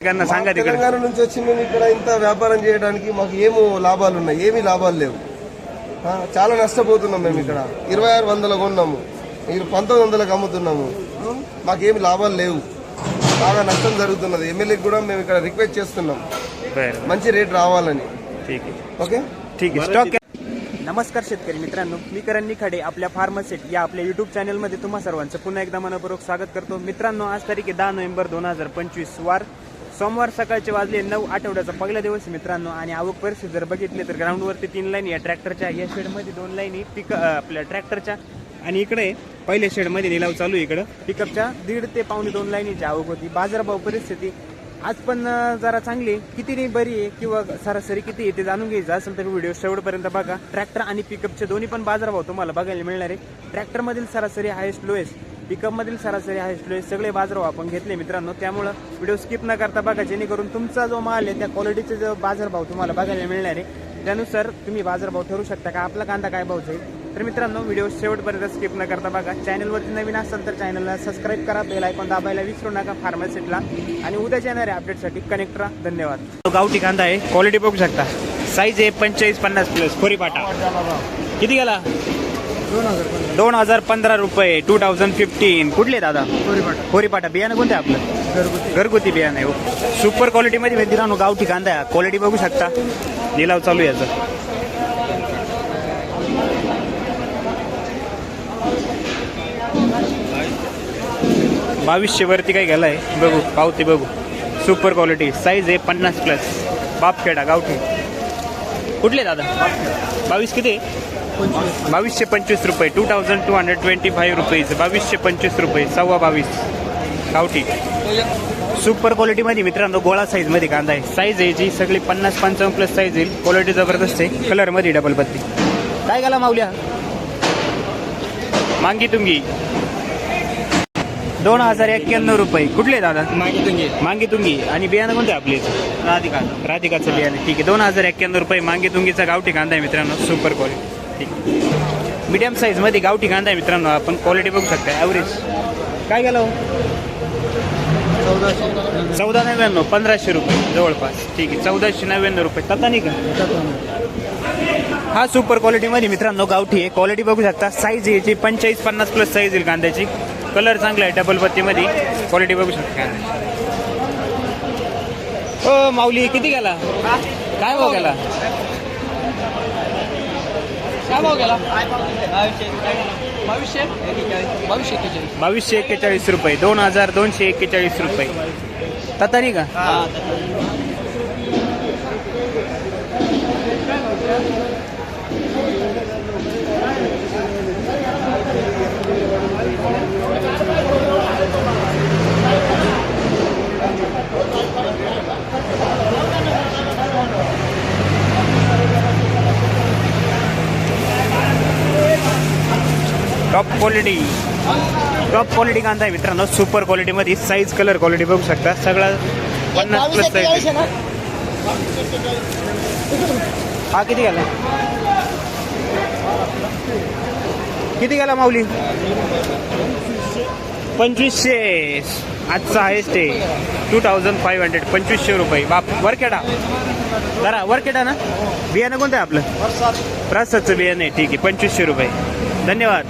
నాయకులన్నా सांगा तिकडे తెలంగాణ నుంచి వచ్చి మేము ఇక్కడ ఇంత వ్యాపారం చేయడానికి మాకు ఏమో లాభాలు ఉన్నాయి ఏమీ లాభాలు లేవు ఆ, చాలా నష్టపోతున్నాం మేము ఇక్కడ ఇరవై ఆరు వందలు కొన్నాము మీరు పంతొమ్మిది వందలకు అమ్ముతున్నాము ఉం? మాకేమి లాభాలు లేవు బాగా నష్టం జరుగుతున్నది ఎమ్మెల్యేకి కూడా మేము ఇక్కడ రిక్వెస్ట్ చేస్తున్నాం बरं మంచి రేట్ రావాలని ठीक आहे ఓకే ठीक आहे स्टॉक नमस्कार शेतकरी मित्रांनो मी करण निखाडे आपल्या फार्मसेट या आपल्या युट्यूब चॅनलमध्ये तुम्हा सर्वांचं पुन्हा एकदा मनपूर्वक स्वागत करतो मित्रांनो आज तारीख आहे दहा नोव्हेंबर दोन हजार पंचवीस वार सोमवार सकाळचे वाजले नऊ आठवड्याचा पहिला दिवस मित्रांनो आणि आवक परिस्थिती जर बघितली तर ग्राउंडवरती तीन लाईन या ट्रॅक्टरच्या या शेडमध्ये दोन लाईनी पिक आपल्या ट्रॅक्टरच्या आणि इकडे पहिल्या शेडमध्ये निलाव चालू इकडं. पिकअपच्या दीड ते पावणे दोन लाईनीची आवक होती. बाजारभाव परिस्थिती आज पण जरा चांगली. किती नाही बरी आहे किंवा सरासरी किती आहे ते जाणून घ्यायचं असेल तर व्हिडिओ शेवटपर्यंत बघा. ट्रॅक्टर आणि पिकअपचे दोन्ही पण बाजारभाव तुम्हाला बघायला मिळणार आहे. ट्रॅक्टरमधील सरासरी हायेस्ट लोएस्ट पिकअपमधील सरासरी हायेस्ट लोएस्ट सगळे बाजारभाव आपण घेतले मित्रांनो. त्यामुळं व्हिडिओ स्किप न करता बघा जेणेकरून तुमचा जो माल आहे त्या क्वालिटीचे जो बाजारभाव तुम्हाला बघायला मिळणार आहे. त्यानुसार तुम्ही बाजारभाव ठरू शकता का? आपला कांदा काय भाव जाईल? तर मित्रांनो व्हिडिओ शेवटपर्यंत स्किप न करता बघा. चॅनलवरती नवीन असाल तर चॅनलला सबस्क्राईब करा. बेल आयकॉन दाबायला विसरू नका फार्मसीटला आणि उद्याच्या येणाऱ्या अपडेटसाठी कनेक्ट राहा. धन्यवाद. गावठी कांदा आहे. क्वालिटी बघू शकता. साईज आहे पंचेचाळीस पन्नास प्लस खोरी पाटा. किती गेला? दोन हजार पंधरा रुपये. टू थाउजंड फिफ्टीन कुठले दादा? खोरी पाटा. बियाणं कोणतं आपलं? घरगुती. बियाणं आहे हो. सुपर क्वालिटीमध्ये मित्रांनो गावठी कांदा आहे. क्वालिटी बघू शकता. लिलाव चालू आहे याचा. बावीसशे वरती काय गेलाय बघू पावती बघू. सुपर क्वालिटी साईज आहे पन्नास प्लस बापखेडा गावठी. कुठले दादा? बावीस किती? बावीसशे पंचवीस रुपये. Two thousand two hundred twenty five rupees बावीसशे पंचवीस रुपये. सव्वा बावीस. गावठी. सुपर क्वालिटीमध्ये मित्रांनो गोळा साईजमध्ये कांदा आहे. साईज आहे याची सगळी पन्नास पंचावन्न प्लस साईज येईल. क्वालिटी जबरदस्त आहे. कलरमध्ये डबल पत्ती. काय गेला माऊल्या? मांगी तुंगी. दोन हजार एक्क्याण्णव रुपये. कुठले दादा? मांगी तुंगी आणि बियाणं कोणते आपले? राधिका. राधिकाचं बियाणं. ठीक आहे. दोन हजार एक्क्याण्णव रुपये मांगी तुंगीचा गावठी कांदा आहे मित्रांनो. सुपर क्वालिटी ठीक मीडियम साईजमध्ये गावठी कांदा आहे मित्रांनो. आपण क्वालिटी बघू शकता. ॲव्हरेज काय गेलं हो? चौदा नव्याण्णव पंधराशे रुपये जवळपास. ठीक आहे. चौदाशे नव्याण्णव रुपये. तथा नाही का? हा सुपर क्वालिटीमध्ये मित्रांनो गावठी आहे. क्वालिटी बघू शकता. साईज याची पंचेचाळीस पन्नास प्लस साईज येईल कांद्याची. कलर चांगला आहे डबल पत्तीमध्ये. क्वालिटी बघू शकता हो माऊली किती गेला? काय भाव गेला? काय भाव गेला? बावीसशे एक्केचाळीस रुपये. दोन हजार दोनशे एक्केचाळीस रुपये. नाही का? टॉप क्वालिटी टॉप क्वालिटी कांदा आहे मित्रांनो. सुपर क्वालिटीमध्ये साईज कलर क्वालिटी बघू शकता. सगळा पन्नास प्लस साईज हा किती गेला? किती गेला माऊली? पंचवीसशे. आजचा हायेस्ट आहे. टू थाउजंड फाईव्ह हंड्रेड पंचवीसशे रुपये. बाप वरखेडा. जरा वरखेडा ना? बियाणं कोणतं आहे आपलं? प्रसादचं बियाणं आहे. ठीक आहे. पंचवीसशे रुपये. धन्यवाद.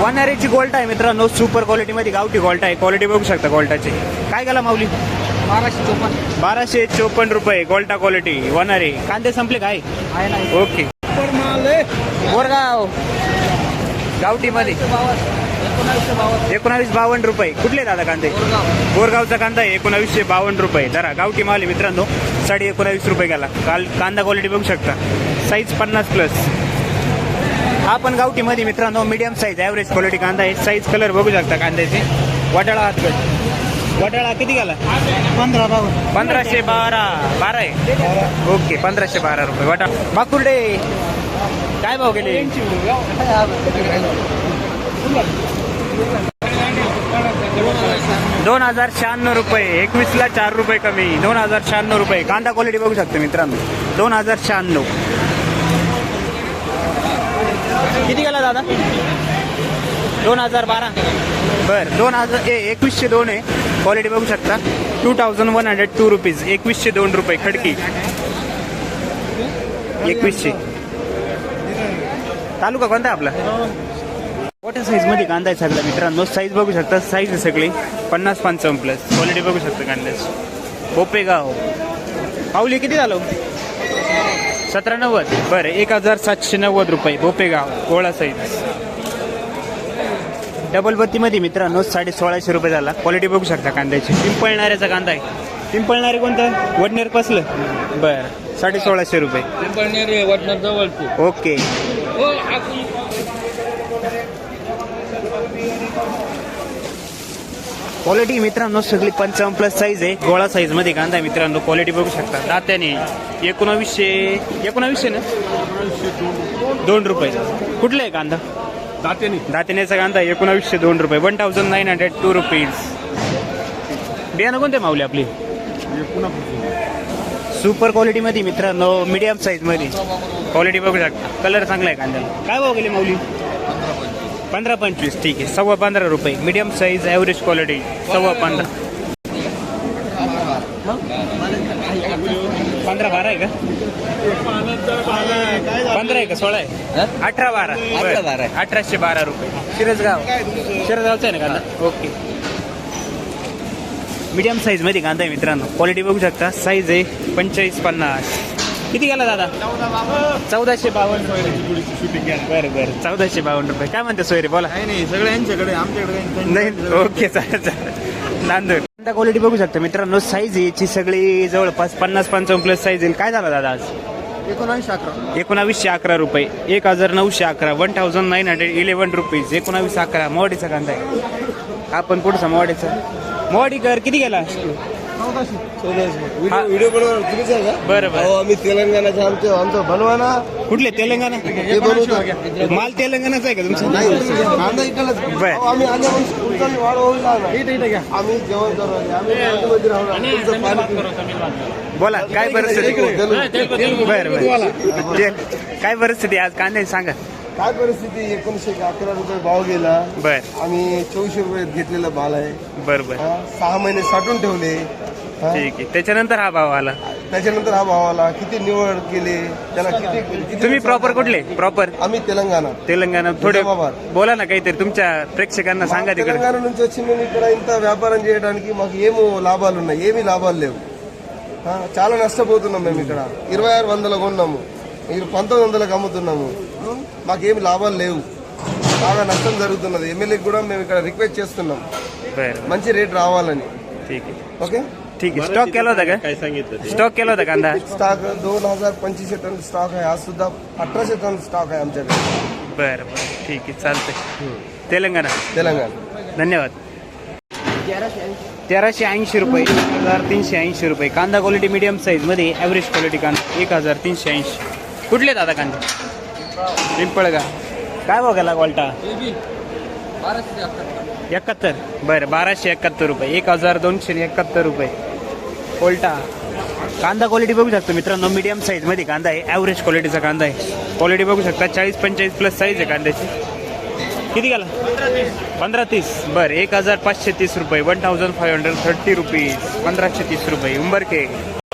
वनारेची गोल्ट आहे मित्रांनो. सुपर क्वालिटीमध्ये गावठी गोल्ट आहे. क्वालिटी बघू शकता गोल्टाची काय गेला माऊली? बाराशे चोपन्न. बाराशे चोपन्न रुपये गोल्टा क्वालिटी वनारे कांदे संपले काय? ओके बोरगाव. गावठीमध्ये. एकोणावीसशे बावन्न. एकोणावीस बावन्न रुपये. कुठले दादा कांदे? बोरगावचा कांदा आहे. एकोणावीसशे बावन्न रुपये. जरा गावठी माल मित्रांनो. साडे एकोणावीस रुपये गेला. काल कांदा क्वालिटी बघू शकता. साईज पन्नास प्लस हा पण गावठीमध्ये मित्रांनो मीडियम साईज ॲव्हरेज क्वालिटी कांदा आहे. साईज कलर बघू शकता कांद्याचे. वटाळा हातगट वटाळा किती गेला? पंधरा बावन्न पंधराशे बारा. बारा आहे? ओके पंधराशे बारा रुपये. वाटा माकुर्डे काय भाव गेले? दोन हजार शहाण्णव रुपये. एकवीसला चार रुपये कमी. दोन हजार शहाण्णव रुपये. कांदा क्वालिटी बघू शकता मित्रांनो. दोन हजार शहाण्णव. किती गेला दादा? दोन हजार बारा. बर दोन हजार ए एकवीसशे दोन आहे. क्वालिटी बघू शकता. Two thousand one hundred two rupees एकवीसशे दोन रुपये खडकी. एकवीसशे. तालुका कोणता आपला? मोठ्या साईजमध्ये कांदा आहे सगळा मित्रांनो. साईज बघू शकता. साईज आहे सगळी. पन्नास पंचावन्न प्लस क्वालिटी बघू शकता कांद्याची. कोपेगाव पावली किती झालं? सतरा नव्वद. बरं एक हजार सातशे नव्वद रुपये. बोपेगाव गोळा साईज डबल बत्तीमध्ये मित्रांनो साडे सोळाशे रुपये झाला. क्वालिटी बघू शकता कांद्याची. पिंपळणाऱ्याचा कांदा आहे. पिंपळणारे कोणतं? वडनेर कसलं बरं साडे सोळाशे रुपये ओके. क्वालिटी मित्रांनो सगळी पंचावन्न प्लस साईज आहे. गोळा साईजमध्ये कांदा मित्रांनो क्वालिटी बघू शकता. दात्याने एकोणावीसशे एकोणावीसशे ना? दोन रुपये. कुठला आहे कांदा? दातेनी दातिनेचा कांदा एकोणावीसशे दोन रुपये. One thousand nine hundred two rupees बियाणं कोणते मावले आपली? सुपर क्वालिटीमध्ये मित्रांनो मीडियम साईजमध्ये क्वालिटी बघू शकता. कलर चांगला आहे कांद्याला. काय भाव गेली माऊली? पंधरा पंचवीस ठीक आहे. सव्वा पंधरा रुपये. मीडियम साईज ॲव्हरेज क्वालिटी सव्वा पंधरा. पंधरा बारा आहे का? पंधरा आहे का? सोळा आहे. अठरा बारा. अठरा बारा. अठराशे बारा रुपये. शिरसगाव. शिरसगावचा आहे ना कांदा? ओके. मीडियम साईजमध्ये कांदा आहे मित्रांनो. क्वालिटी बघू शकता. साईज आहे पंचेचाळीस पन्नास. किती गेला दादा? चौदाशे बावन्न. बरं बरं. चौदाशे बावन्न रुपये. काय म्हणते सोयरे? बोला. नाही नाही सगळं यांच्याकडे आमच्याकडे नाही ओके चालेल चालेल. क्वालिटी बघू शकता मित्रांनो? साईज याची सगळी जवळपास पन्नास पंचावन्न प्लस साईज येईल काय झालं दादा आज? एकोणावीस अकरा. एकोणावीसशे अकरा रुपये. एक हजार नऊशे अकरा. One thousand nine hundred eleven rupees एकोणावीस अकरा. मोवाडीचा कांदा आहे. आपण पुढचा मोवाडीचा मोवाडीकर किती गेला. व्हिडिओ बनवा तुम्हीच आहे का? बरं हो बरं आम्ही तेलंगणाचे आमचे आमचं बनवा ना कुठले? तेलंगणा? ते बनवतो. माल तेलंगणाचा आहे का तुमचा? नाही कांदा इकडलाच. बर. अहो, आम्ही वाढ आम्ही जेवण करणार आम्ही हॉटेलमध्ये राहणार तुमचं पाणी पिऊ. बोला काय परिस्थिती? तेल- बरं बरं. तेल- काय परिस्थिती आज? कांद्याची सांगा. काय परिस्थिती? एकोणीसशे अकरा रुपये भाव गेला. बर. आम्ही चौशे रुपये घेतलेला माल आहे. बर बर. हा, सहा महिने साठवून ठेवले. हा, त्याच्यानंतर हा भाव आला. त्याच्यानंतर हा भाव आला. किती निवड केली? त्याला किती तुम्ही प्रॉपर कुठले? प्रॉपर आम्ही तेलंगणा. తెలంగాణ థోడే నిజామాబాద్. బోలా నాకైతే తుమ్చా ప్రేక్షకాన్న సాంగా ఇక్కడ తెలంగాణ నుంచి వచ్చి మేము ఇక్కడ ఇంత వ్యాపారం చేయడానికి మాకు ఏమో లాభాలు ఉన్నాయి ఏమీ లాభాలు లేవు చాలా నష్టపోతున్నాం మేము ఇక్కడ ఇరవై ఆరు వందలకు ఉన్నాము మీరు పంతొమ్మిది వందలకు అమ్ముతున్నాము ఉం? మాకేమి లాభాలు లేవు బాగా నష్టం జరుగుతున్నది ఎమ్మెల్యేకి కూడా మేము ఇక్కడ రిక్వెస్ట్ చేస్తున్నాం. మంచి రేట్ రావాలని. ఓకే ठीक आहे. स्टॉक केला होता का? स्टॉक केला होता कांदा स्टॉक दोन हजार पंचवीसशे टन स्टॉक आहे. आज सुद्धा अठराशे टन स्टॉक आहे आमच्याकडे. बर बर. ठीक आहे चालतंय. तेलंगणा. तेलंगणा. धन्यवाद. तेराशे ऐंशी रुपये एक हजार तीनशे ऐंशी रुपये. कांदा क्वालिटी मीडियम साईजमध्ये ॲव्हरेज क्वालिटी कांदा एक हजार तीनशे ऐंशी. कुठले दादा कांदे? पिंपळगा काय बघायला क्वालटा एकाहत्तर. बरं बाराशे एकाहत्तर रुपये. एक हजार दोनशे एकाहत्तर रुपये. कोल्टा. कांदा क्वालिटी बघू शकतो मित्रांनो मीडियम साईजमध्ये कांदा आहे. ॲव्हरेज क्वालिटीचा कांदा आहे. क्वालिटी बघू शकता चाळीस पंचेचाळीस प्लस साईज आहे कांद्याची. किती गेला? पंधरा तीस. बरं एक हजार पाचशे तीस रुपये. One thousand five hundred thirty rupees पंधराशे तीस रुपये. उंबरके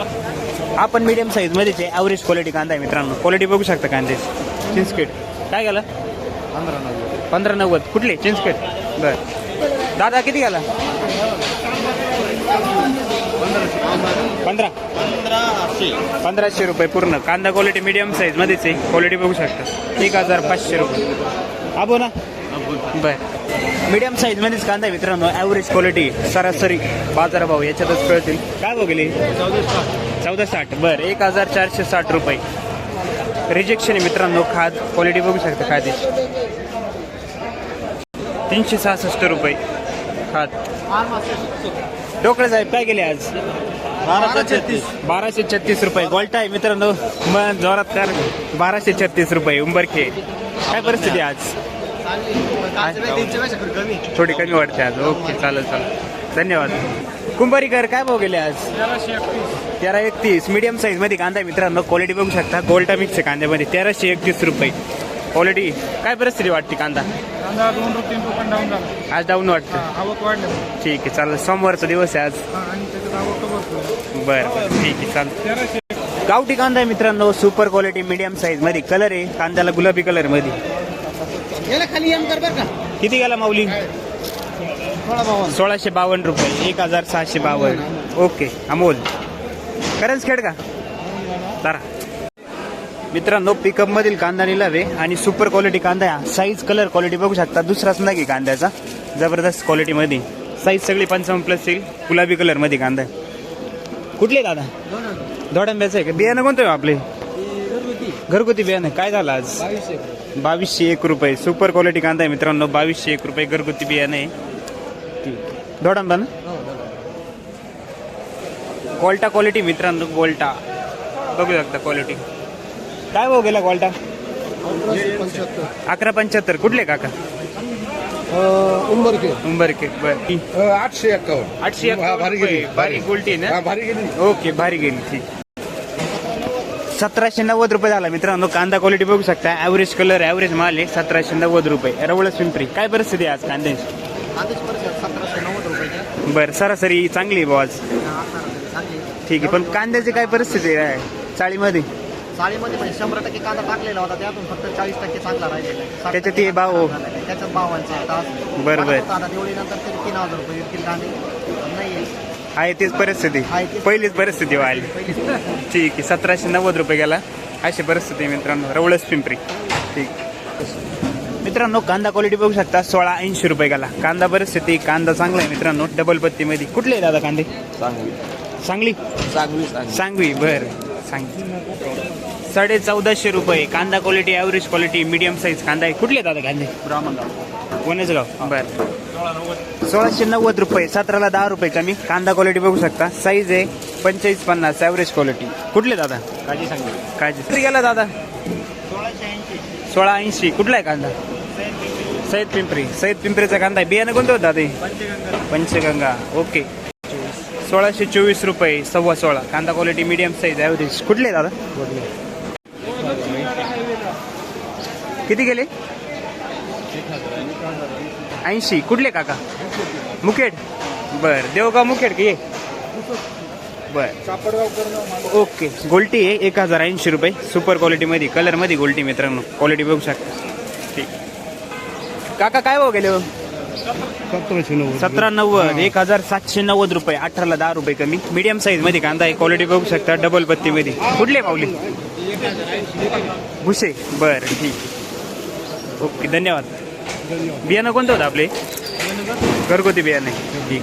हा आपण मीडियम साईजमध्येच आहे ॲव्हरेज क्वालिटी कांदा आहे मित्रांनो क्वालिटी बघू शकता कांद्याची. चिंचकेट काय गेला? पंधरा नव्वद. पंधरा नव्वद कुठले? चिंचखेड बर. दादा किती गेला? पंधरा. पंधराशे. रुपये पूर्ण. कांदा क्वालिटी मीडियम साईज मध्येच आहे. क्वालिटी बघू शकता. एक हजार पाचशे रुपये. अबो ना? बर. मीडियम साईज मध्येच कांदा आहे मित्रांनो. ॲव्हरेज क्वालिटी सरासरी बाजारभाव याच्यातच कळतील. काय बघले चौदा साठ. बर. एक हजार चारशे साठ रुपये. रिजेक्शन आहे मित्रांनो. खाद क्वालिटी बघू शकता खाद्याची तीनशे सहासष्ट रुपये. खात डोकळे साहेब काय केले आज? बारा छत्तीस. बाराशे छत्तीस रुपये. गोल्टा आहे मित्रांनो. मग जोरात कर. बाराशे छत्तीस रुपये उंबरखे. काय परिस्थिती आज? थोडी कमी वाटते आज. ओके चालेल चालेल. धन्यवाद. कुंभारीकर काय भाव गेले आज? तेरा एकतीस. मीडियम साईजमध्ये कांदा आहे मित्रांनो. क्वालिटी बघू शकता. गोल्टा मिक्स आहे कांद्यामध्ये. तेराशे एकतीस रुपये. क्वालिटी काय परिस्थिती वाटते कांदा? कांदा दोन रुपये तीन रुपये डाऊन झाला. आज डाऊन वाटतं. आवक वाढली. ठीक आहे चालेल. सोमवारचा दिवस आहे आज. आणि त्याच्यात आवक भरपूर बरं बरं. ठीक आहे चालेल. तेराशे गावठी कांदा आहे मित्रांनो सुपर क्वालिटी मीडियम साईजमध्ये. कलर आहे कांद्याला गुलाबी कलरमध्ये. याला खाली एम कर बरं का. किती गेला माऊली? थोडा भावा सोळाशे बावन्न रुपये. एक हजार सहाशे बावन्न. ओके अमोल. खरंच खेळ का? तारा मित्रांनो पिकअप मधील कांदा निलावे आणि सुपर क्वालिटी कांदा आहे साईज कलर क्वालिटी बघू शकता. दुसराच नाही कांद्याचा. जबरदस्त क्वालिटी मध्ये साईज सगळी पंचावन्न प्लस येईल. गुलाबी कलरमध्ये कांदा आहे. कुठले दादा? दोडांब्याचं आहे का? बियाणं कोणतं आहे आपले? घरगुती बियाणं काय झालं आज? बावीसशे एक रुपये. सुपर क्वालिटी कांदा आहे मित्रांनो. बावीसशे एक रुपये घरगुती बियाणं आहे. ठीक दोडांबा ना? गोल्टा क्वालिटी मित्रांनो गोल्टा बघू शकता क्वालिटी काय भाऊ गेला गोल्टा अकरा पंच्याहत्तर. कुठले काका? उंबरके. उंबरके. बर. आठशे एक्कावन्न. आठशे भारी गेली. ना? भारी गेली. ओके भारी गेली. ठीक. सतराशे नव्वद रुपये झाला मित्रांनो. कांदा क्वालिटी बघू शकता. ॲव्हरेज कलर ॲव्हरेज माल आहे. सतराशे नव्वद रुपये. रवळच पिंपरी. काय परिस्थिती आहे आज कांद्याची? सतराशे नव्वद रुपये. बरं सरासरी चांगली आहे बुवा आज. ठीक आहे पण कांद्याची काय परिस्थिती आहे? चाळीमध्ये? चाळीमध्ये म्हणजे शंभर टक्के कांदा टाकलेला होता त्यातून फक्त चाळीस टक्के चांगला राहिलेला आहे. त्याच्यात हे भाव- चांगला झालेला आहे. त्याच्यात भावांचे तास बरं, बरं. आता दिवाळीनंतर तरी तीन हजार रुपये विकतील कांदे. नाही आहे. आहे तीच परिस्थिती. आहे तीच. पहिलीच परिस्थिती व्हायली पहिली ठीक आहे सतराशे नव्वद रुपये गेला. अशी परिस्थिती आहे मित्रांनो. रवळच पिंपरी. ठीक. मित्रांनो कांदा क्वालिटी बघू शकता सोळा ऐंशी रुपये गेला. कांदा परिस्थिती कांदा चांगला आहे मित्रांनो. डबल पत्तीमध्ये. कुठले आहे दादा कांदे? चांगली सांगली? चांगली चांगली सांगवी बर. सांगली साडे चौदाशे रुपये. कांदा quality average quality medium size कांदा आहे. कुठले दादा कांदे? ब्राह्मणगाव. कोणाचं गाव बर. सोळाशे नव्वद रुपये. सतराला दहा रुपये कमी. कांदा क्वालिटी बघू शकता. साईज आहे पंचेचाळीस पन्नास ॲव्हरेज क्वालिटी कुठले दादा काजी सांगली. काळजी गेला दादा? सोळा ऐंशी. कुठला आहे कांदा? सैद पिंपरी. सैद पिंपरीचा कांदा आहे. बियाणं कोणतं होतं दादा? पंचगंगा. ओके. सोळाशे चोवीस रुपये सव्वा सोळा. कांदा क्वालिटी मिडियम साईज ॲव्हरेज कुठले दादा? किती गेले? ऐंशी. कुठले काका? मुखेड. बर. देवगाव मुखेड की? ये बर. ओके. गोल्टी आहे. एक हजार ऐंशी रुपये. सुपर क्वालिटीमध्ये कलरमध्ये गोल्टी मित्रांनो. क्वालिटी बघू शकता. ठीक. काका काय भाव गेले हो? सतराशे नव्वद. सतरा नव्वद एक हजार सातशे नव्वद रुपये अठराला दहा रुपये कमी. मीडियम साईजमध्ये कांदा आहे क्वालिटी बघू शकता डबल पत्ती मध्ये कुठले पावले भुसे. बर ठीक ओके धन्यवाद. बियाणं कोणतं होतं आपले? घरगुती बियाणं ठीक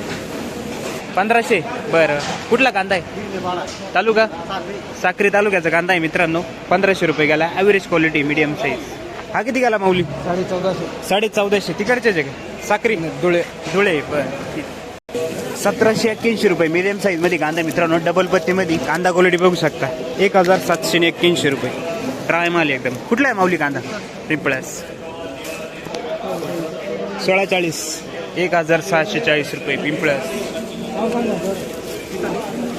पंधराशे. बरं. कुठला कांदा आहे? तालुका? साक्री तालुक्याचा कांदा आहे मित्रांनो. पंधराशे रुपये गेला. ॲव्हरेज क्वालिटी मीडियम साईज हा किती गेला माऊली? साडे चौदाशे. साडे चौदाशे. तिकडचेच आहे का साक्री धुळे. धुळे सतराशे एक्क्याऐंशी रुपये. मीडियम साईजमध्ये कांदा मित्रांनो डबल पत्तीमध्ये कांदा क्वालिटी बघू शकता. एक हजार सातशे एक्क्याऐंशी रुपये. ड्राय माल एकदम. कुठला आहे माऊली कांदा? पिंपळास सोळा चाळीस एक हजार सहाशे चाळीस रुपये. पिंपळास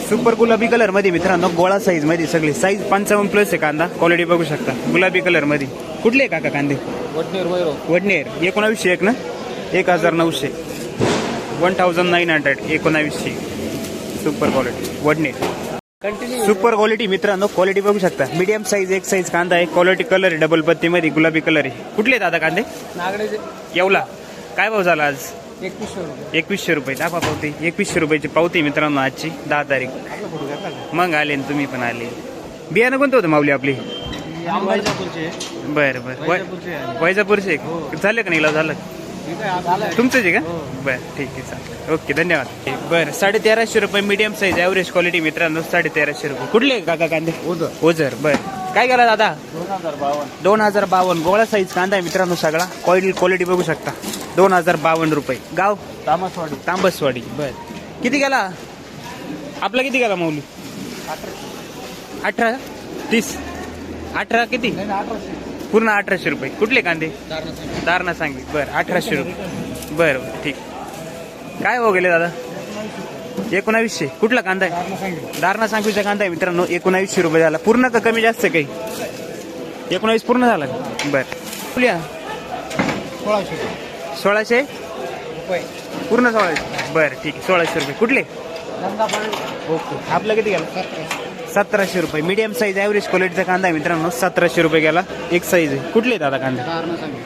सुपर गुलाबी कलरमध्ये मित्रांनो गोळा साईजमध्ये सगळे. साईज पंचावन्न प्लस आहे कांदा. क्वालिटी बघू शकता. गुलाबी कलरमध्ये. कुठले आहे काका कांदे? वडनेर वडनेर. एकोणावीसशे एक ना? एक हजार नऊशे वन थाउजंड नाईन हंड्रेड एकोणावीसशे. Super quality Wadner. Super quality मित्रांनो क्वालिटी बघू शकता. मीडियम साईज एक साईज कांदा आहे. क्वालिटी कलर आहे डबल पत्तीमध्ये गुलाबी कलर आहे. कुठले दादा कांदे? नागडेचे येवला. काय भाव झाला आज? एकवीसशे रुपये. एकवीसशे रुपये. दाखवा पावती. एकवीसशे रुपयाची पावती मित्रांनो आजची दहा तारीख. मग आले तुम्ही पण आले. बियाणं कोणतं होतं माऊली आपली? बरं बरं. वैजापूरचे झालं का नाही? झालं ठीक आहे तुमचंच का? बरं ठीक आहे चालेल. ओके धन्यवाद. बरं साडे तेराशे रुपये मीडियम साईज ॲव्हरेज क्वालिटी मित्रांनो साडे तेराशे रुपये. कुठले काका कांदे? ओझर. ओझर बरं. काय गेला दादा? दोन हजार बावन्न. गोळा साईज कांदा आहे मित्रांनो सगळा. क्वालिटी क्वालिटी बघू शकता. दोन हजार बावन्न रुपये. गाव? तामसवाडी. तांबसवाडी. बर. किती गेला आपला किती गेला मौली? अठरा. तीस. अठरा किती? अठराशे. पूर्ण अठराशे रुपये. कुठले कांदे? दारणा सांगली. बरं अठराशे रुपये. बरं बरं ठीक. काय हो गेले दादा? एकोणावीसशे. कुठला कांदा आहे? दारणा सांगवीचा कांदा आहे मित्रांनो. एकोणावीसशे रुपये झाला. पूर्ण का कमी जास्त काही? एकोणावीस पूर्ण झाला? बरं. फुल्या सोळाशे सोळाशे? रुपये. पूर्ण सोळाशे. बरं ठीक. आहे सोळाशे रुपये. कुठले? ओके. आपलं किती गेला? सतराशे रुपये. मीडियम साईज ॲव्हरेज क्वालिटीचा कांदा आहे मित्रांनो. सतराशे रुपये गेला. एक साईज आहे. कुठले दादा कांदा?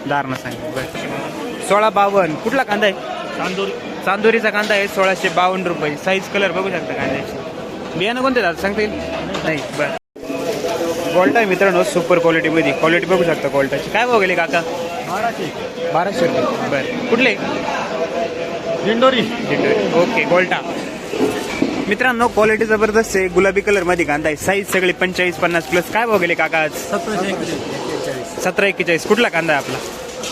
दारणा सांग. बरं. सोळा बावन्न. कुठला कांदा आहे? चांदोरी. चांदोरीचा कांदा आहे. सोळाशे बावन्न रुपये. साईज कलर बघू शकता कांद्याची. बियाणं कोणते दादा? सांगता येईल? नाही. बरं. गोल्टा आहे मित्रांनो. सुपर क्वालिटीमध्ये क्वालिटी बघू शकता गोल्टाची काय भाव गेले काका? बाराशे. बाराशे रुपये. बरं. कुठले? दिंडोरी. ओके गोल्टा मित्रांनो क्वालिटी जबरदस्त आहे. गुलाबी कलरमध्ये कांदा आहे. साईज सगळे पंचेचाळीस पन्नास प्लस काय भाव गेले काका आज? सतरा एक्केचाळीस. कुठला कांदा आहे आपला?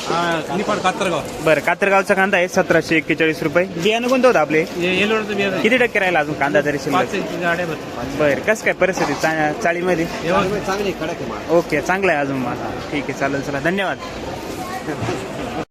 हा कात्रगाव. बरं कात्रगावचा कांदा आहे. सतराशे एक्केचाळीस रुपये. बियाणं कोणतं होतं आपले? येलोडचं बियाणं. आहे. किती टक्के राहिला अजून कांदा तरी शिल्लक? बरं कसं काय परिस्थिती? चा- चाळीमध्ये? व्यवस्थित चांगली कडक आहे माल. ओके चांगलं आहे अजून माझा ठीक आहे चालेल चला. धन्यवाद.